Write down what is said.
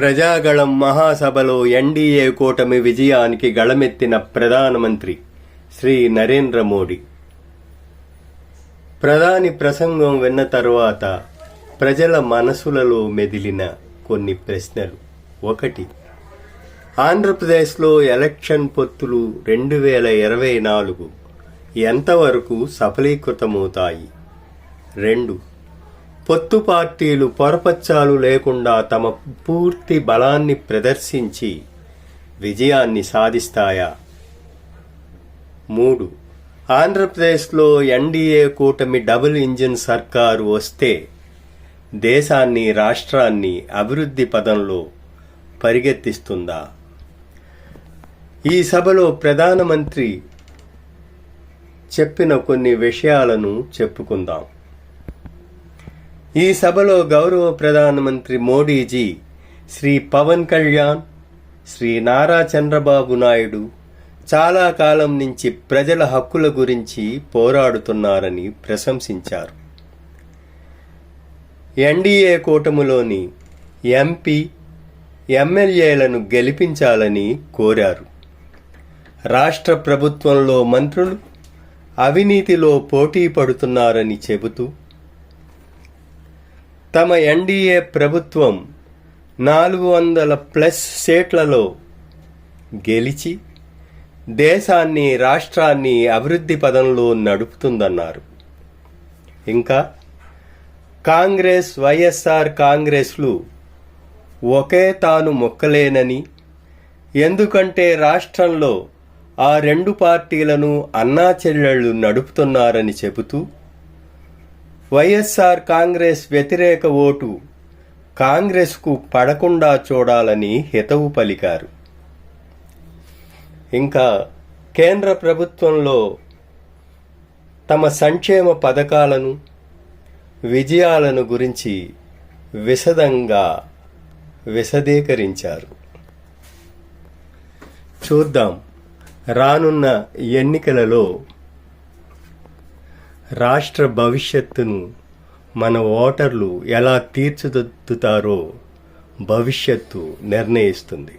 ప్రజాగళం మహాసభలో ఎన్డీఏ కూటమి విజయానికి గళమెత్తిన ప్రధానమంత్రి శ్రీ నరేంద్ర మోడీ. ప్రధాని ప్రసంగం విన్న తరువాత ప్రజల మనసులలో మెదిలిన కొన్ని ప్రశ్నలు. ఒకటి ఆంధ్రప్రదేశ్లో ఎలక్షన్ పొత్తులు రెండు వేల ఇరవై నాలుగు ఎంతవరకు సఫలీకృతమవుతాయి? రెండు పొత్తు పార్టీలు పొరపచ్చాలు లేకుండా తమ పూర్తి బలాన్ని ప్రదర్శించి విజయాన్ని సాధిస్తాయా? మూడు. ఆంధ్రప్రదేశ్లో ఎన్డీఏ కూటమి డబుల్ ఇంజిన్ సర్కారు వస్తే దేశాన్ని రాష్ట్రాన్ని అభివృద్ధి పదంలో పరిగెత్తిస్తుందా? ఈ సభలో ప్రధానమంత్రి చెప్పిన కొన్ని విషయాలను చెప్పుకుందాం. ఈ సభలో గౌరవ ప్రధానమంత్రి మోడీజీ శ్రీ పవన్ కళ్యాణ్ శ్రీ నారా చంద్రబాబు నాయుడు చాలా కాలం నుంచి ప్రజల హక్కుల గురించి పోరాడుతున్నారని ప్రశంసించారు. ఎన్డీఏ కూటమిలోని ఎంపీ ఎమ్మెల్యేలను గెలిపించాలని కోరారు. రాష్ట్ర ప్రభుత్వంలో మంత్రులు అవినీతిలో పోటీ పడుతున్నారని చెబుతూ తమ ఎన్డీఏ ప్రభుత్వం నాలుగు వందల ప్లస్ సీట్లలో గెలిచి దేశాన్ని రాష్ట్రాన్ని అభివృద్ధి పదంలో నడుపుతుందన్నారు. ఇంకా కాంగ్రెస్ వైఎస్ఆర్ కాంగ్రెస్లు ఒకే తాను మొక్కలేనని ఎందుకంటే రాష్ట్రంలో ఆ రెండు పార్టీలను అన్నా చెల్లెళ్ళు నడుపుతున్నారని చెబుతూ వైఎస్ఆర్ కాంగ్రెస్ వ్యతిరేక ఓటు కాంగ్రెస్కు పడకుండా చూడాలని హితవు పలికారు. ఇంకా కేంద్ర ప్రభుత్వంలో తమ సంక్షేమ పథకాలను విజయాలను గురించి విశదంగా విశదీకరించారు. చూద్దాం. రానున్న ఎన్నికలలో రాష్ట్ర భవిష్యత్తును మన ఓటర్లు ఎలా తీర్చిదిద్దుతారో భవిష్యత్తు నిర్ణయిస్తుంది.